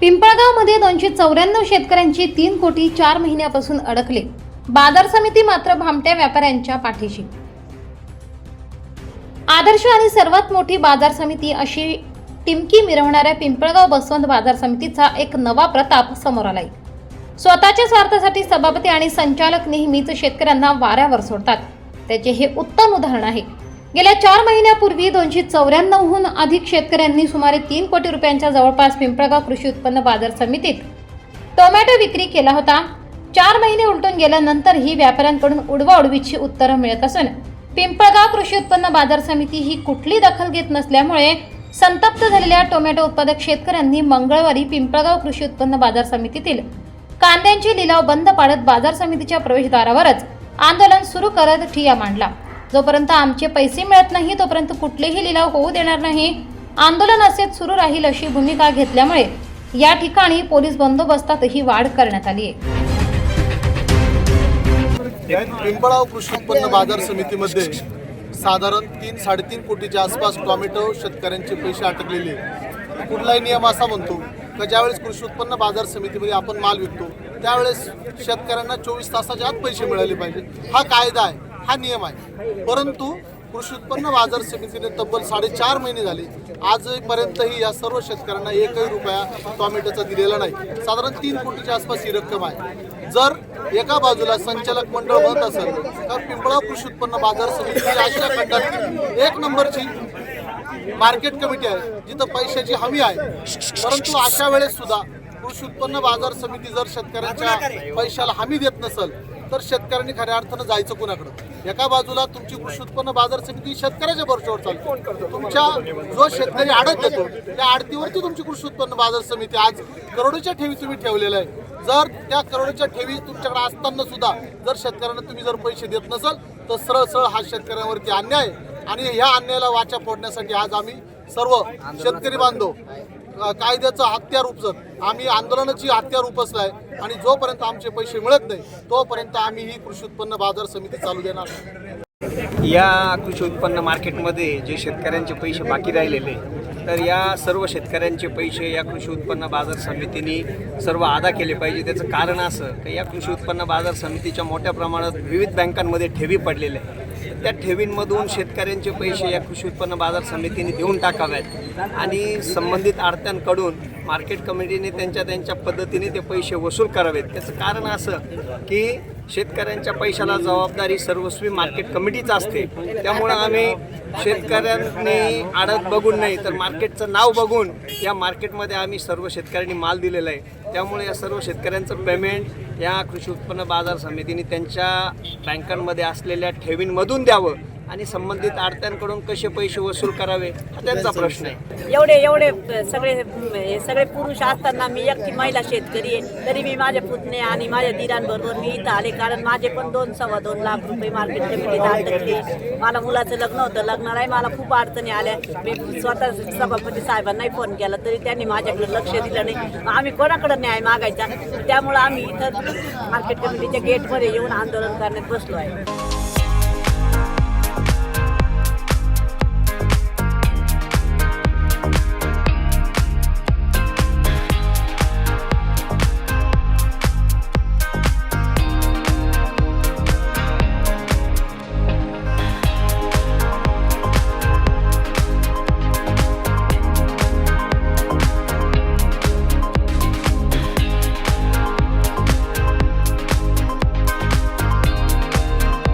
पिंपळगावमध्ये दोनशे चौऱ्याण्णव शेतकऱ्यांची तीन कोटी चार महिन्यापासून अडकले. बाजार समिती मात्र भामट्या व्यापाऱ्यांच्या पाठीशी. आदर्श आणि सर्वात मोठी बाजार समिती अशी टिमकी मिरवणाऱ्या पिंपळगाव बसवंत बाजार समितीचा एक नवा प्रताप समोर आलाय. स्वतःच्या स्वार्थासाठी सभापती आणि संचालक नेहमीच शेतकऱ्यांना वाऱ्यावर सोडतात. त्याचे हे उत्तम उदाहरण आहे. गेल्या चार महिन्यापूर्वी दोनशे चौऱ्याण्णवहून अधिक शेतकऱ्यांनी सुमारे तीन कोटी रुपयांच्या जवळपास पिंपळगाव कृषी उत्पन्न बाजार समितीत टोमॅटो विक्री केला होता. चार महिने उलटून गेल्यानंतर ही व्यापाऱ्यांकडून उडवाउडवीची उत्तरं मिळत असून पिंपळगाव कृषी उत्पन्न बाजार समिती ही कुठली दखल घेत नसल्यामुळे संतप्त झालेल्या टोमॅटो उत्पादक शेतकऱ्यांनी मंगळवारी पिंपळगाव कृषी उत्पन्न बाजार समितीतील कांद्यांची लिलाव बंद पाडत बाजार समितीच्या प्रवेशद्वारावरच आंदोलन सुरू करत ठिया मांडला. जोपर्यंत आमचे पैसे मिळत नाही तोपर्यंत कुठलेही लिलाव होऊ देणार नाही. आंदोलन असेच सुरू राहील अशी भूमिका घेतल्यामुळे या ठिकाणी पोलीस बंदोबस्तातही वाढ करण्यात आली आहे. पिंपळाव कृषी उत्पन्न बाजार समितीमध्ये साधारण तीन साडेतीन कोटीच्या आसपास टोमॅटो शेतकऱ्यांचे पैसे अटकलेले कुठलाही नियम असा म्हणतो का ज्यावेळेस कृषी उत्पन्न बाजार समितीमध्ये आपण माल विकतो त्यावेळेस शेतकऱ्यांना चोवीस तासाच्या आत पैसे मिळाले पाहिजे हा कायदा आहे. हा नियम आहे. परंतु कृषी उत्पन्न बाजार समितीने तब्बल साडेचार महिने झाले. आजपर्यंतही या सर्व शेतकऱ्यांना एकही रुपया टोमॅटोचा दिलेला नाही. साधारण तीन कोटीच्या आसपास ही रक्कम आहे. जर एका बाजूला संचालक मंडळ म्हणत असेल तर पिंपळा कृषी उत्पन्न बाजार समिती आशिया खंडातील एक नंबरची मार्केट कमिटी आहे जिथं पैशाची हमी आहे. परंतु अशा वेळेस सुद्धा कृषी उत्पन्न बाजार समिती जर शेतकऱ्यांच्या पैशाला हमी देत नसेल तर शेतकऱ्यांनी खऱ्या अर्थानं जायचं कुणाकडं? एका बाजूला तुमची कृषी उत्पन्न बाजार समिती शेतकऱ्याच्या भरोश्यावर चालते. तुमच्या जो शेतकरी आडत देतो त्या आडतीवरती तुमची कृषी उत्पन्न बाजार समिती आज करोडोच्या ठेवी तुम्ही ठेवलेल्या आहे जर त्या करोडोच्या ठेवी तुमच्याकडे असताना सुद्धा जर शेतकऱ्यांना तुम्ही जर पैसे देत नसाल तर सरळ सरळ हा शेतकऱ्यांवरती अन्याय आहे. आणि ह्या अन्यायाला वाचा फोडण्यासाठी आज आम्ही सर्व शेतकरी बांधव कायद्याचं हत्यार उपजत आम्ही आंदोलनाची हत्यार उपसलाय आणि जोपर्यंत आमचे पैसे मिळत नाही तोपर्यंत आम्ही ही कृषी उत्पन्न बाजार समिती चालू देणार या कृषी उत्पन्न मार्केटमध्ये जे शेतकऱ्यांचे पैसे बाकी राहिलेले तर या सर्व शेतकऱ्यांचे पैसे या कृषी उत्पन्न बाजार समितीने सर्व अदा केले पाहिजे. त्याचं कारण असं की या कृषी उत्पन्न बाजार समितीच्या मोठ्या प्रमाणात विविध बँकांमध्ये ठेवी पडलेल्या आहेत. त्या ठेवींमधून शेतकऱ्यांचे पैसे या कृषी उत्पन्न बाजार समितीने देऊन टाकाव्यात आणि संबंधित आडत्यांकडून मार्केट कमिटीने त्यांच्या त्यांच्या पद्धतीने ते पैसे वसूल करावेत. त्याचं कारण असं की शेतकऱ्यांच्या पैशाला जबाबदारी सर्वस्वी मार्केट कमिटीच असते. त्यामुळं आम्ही शेतकऱ्यांनी आडत बघून नाही तर मार्केटचं नाव बघून या मार्केटमध्ये आम्ही सर्व शेतकऱ्यांनी माल दिलेला आहे. त्यामुळे या सर्व शेतकऱ्यांचं पेमेंट या कृषी उत्पन्न बाजार समितीने त्यांच्या बँकांमध्ये असलेल्या ठेवींमधून द्यावं. आणि संबंधित आडत्यांकडून कसे पैसे वसूल करावे हा त्यांचा प्रश्न आहे. एवढे एवढे सगळे हे सगळे पुरुष असताना मी एकटी महिला शेतकरी आहे. तरी मी माझ्या पुतणे आणि माझ्या दिरांबरोबर मी इथं आले कारण माझे पण दोन सव्वा दोन लाख रुपये मार्केट कमिटीत अडकले मला मुलाचं लग्न होतं लग्नालाही मला खूप अडचणी आल्या. मी स्वतः सभापती साहेबांनाही फोन केला तरी त्यांनी माझ्याकडे लक्ष दिलं नाही. आम्ही कोणाकडे न्याय मागायचा? त्यामुळं आम्ही इथं मार्केट कमिटीच्या गेटमध्ये येऊन आंदोलन करण्यात बसलो आहे.